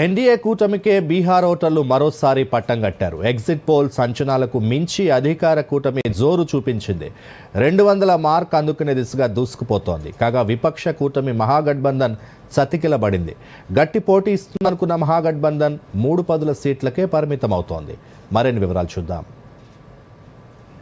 NDA కూటమికే Bihar ఓటర్లు మరోసారి పట్టం కట్టారు. ఎగ్జిట్ పోల్ సంచనాలకు మించి అధికార కూటమి జోరు చూపించింది. రెండు వందల మార్క్ అందుకునే దిశగా దూసుకుపోతోంది. కాగా విపక్ష కూటమి మహాగఠబంధన్ సతికిలబడింది గట్టి పోటీ ఇస్తుందనుకున్న మహాగఠబంధన్ మూడు పదుల సీట్లకే పరిమితం అవుతోంది మరిన్ని వివరాలు చూద్దాం.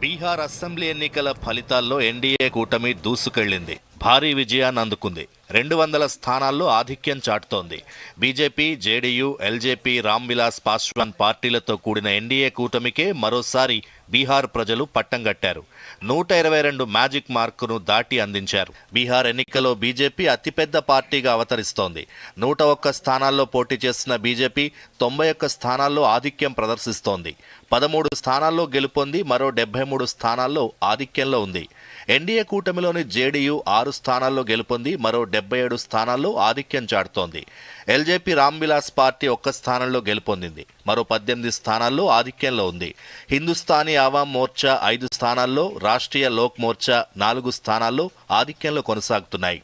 బీహార్ అసెంబ్లీ ఎన్నికల ఫలితాల్లో ఎన్డీఏ కూటమి దూసుకెళ్ళింది భారీ విజయాన్ని అందుకుంది. రెండు వందల స్థానాల్లో ఆధిక్యం చాటుతోంది. BJP JDU LJP Ram Vilas Paswan పార్టీలతో కూడిన ఎన్డీఏ కూటమికే మరోసారి బీహార్ ప్రజలు పట్టంగట్టారు నూట ఇరవై రెండు మ్యాజిక్ మార్కును దాటి అందించారు. బీహార్ ఎన్నికలో బీజేపీ అతిపెద్ద పార్టీగా అవతరిస్తోంది. నూట ఒక్క స్థానాల్లో పోటీ చేసిన బీజేపీ తొంభై ఒక్క స్థానాల్లో ఆధిక్యం ప్రదర్శిస్తోంది. పదమూడు స్థానాల్లో గెలుపొంది మరో డెబ్బై మూడు స్థానాల్లో ఆధిక్యంలో ఉంది. ఎన్డీఏ కూటమిలోని జేడీయూ ఆరు స్థానాల్లో గెలుపొంది మరో డెబ్బై ఏడు స్థానాల్లో ఆధిక్యం చాటుతోంది. ఎల్జేపీ రామ్విలాస్ పార్టీ ఒక్క స్థానంలో గెలుపొందింది మరో పద్దెనిమిది స్థానాల్లో ఆధిక్యంలో ఉంది. హిందుస్థానీ ఆవాం మోర్చా ఐదు స్థానాల్లో రాష్ట్రీయ లోక్ మోర్చా నాలుగు స్థానాల్లో ఆధిక్యంలో కొనసాగుతున్నాయి.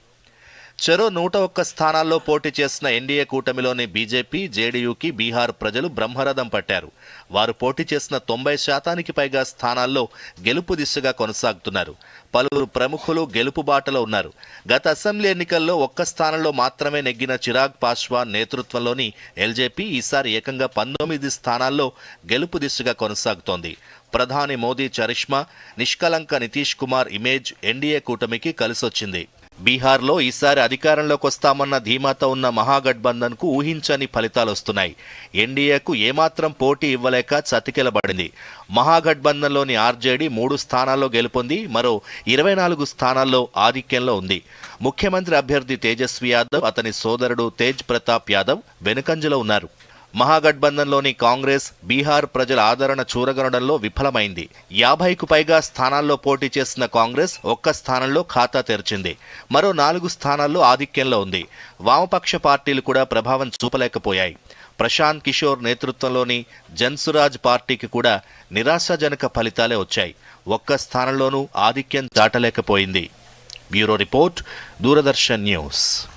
చెరో నూట ఒక్క స్థానాల్లో పోటీ చేసిన ఎన్డీఏ కూటమిలోని బీజేపీ జేడీయూకి బీహార్ ప్రజలు బ్రహ్మరథం పట్టారు. వారు పోటీ చేసిన తొంభై శాతానికి పైగా స్థానాల్లో గెలుపు దిశగా కొనసాగుతున్నారు. పలువురు ప్రముఖులు గెలుపు బాటలో ఉన్నారు. గత అసెంబ్లీ ఎన్నికల్లో ఒక్క స్థానంలో మాత్రమే నెగ్గిన చిరాగ్ పాస్వాన్ నేతృత్వంలోని ఎల్జేపీ ఈసారి ఏకంగా పంతొమ్మిది స్థానాల్లో గెలుపు దిశగా కొనసాగుతోంది. ప్రధాని మోదీ చరిష్మా నిష్కలంక నితీష్ కుమార్ ఇమేజ్ ఎన్డీఏ కూటమికి కలిసొచ్చింది. బీహార్లో ఈసారి అధికారంలోకి వస్తామన్న ధీమాతో ఉన్న మహాగఠబంధన్కు ఊహించని ఫలితాలు వస్తున్నాయి ఎన్డీఏకు ఏమాత్రం పోటీ ఇవ్వలేక చతికిలబడింది. మహాగఠబంధన్లోని ఆర్జేడీ మూడు స్థానాల్లో గెలుపొంది మరో ఇరవై నాలుగు స్థానాల్లో ఆధిక్యంలో ఉంది. ముఖ్యమంత్రి అభ్యర్థి తేజస్వి యాదవ్ అతని సోదరుడు తేజ్ ప్రతాప్ యాదవ్ వెనుకంజలో ఉన్నారు. మహాగఠబంధన్లోని కాంగ్రెస్ బీహార్ ప్రజల ఆదరణ చూరగనడంలో విఫలమైంది. యాభైకు పైగా స్థానాల్లో పోటీ చేసిన కాంగ్రెస్ ఒక్క స్థానంలో ఖాతా తెరిచింది. మరో నాలుగు స్థానాల్లో ఆధిక్యంలో ఉంది. వామపక్ష పార్టీలు కూడా ప్రభావం చూపలేకపోయాయి. ప్రశాంత్ కిషోర్ నేతృత్వంలోని జన్సురాజ్ పార్టీకి కూడా నిరాశాజనక ఫలితాలే వచ్చాయి. ఒక్క స్థానంలోనూ ఆధిక్యం దాటలేకపోయింది బ్యూరో రిపోర్ట్ దూరదర్శన్ న్యూస్.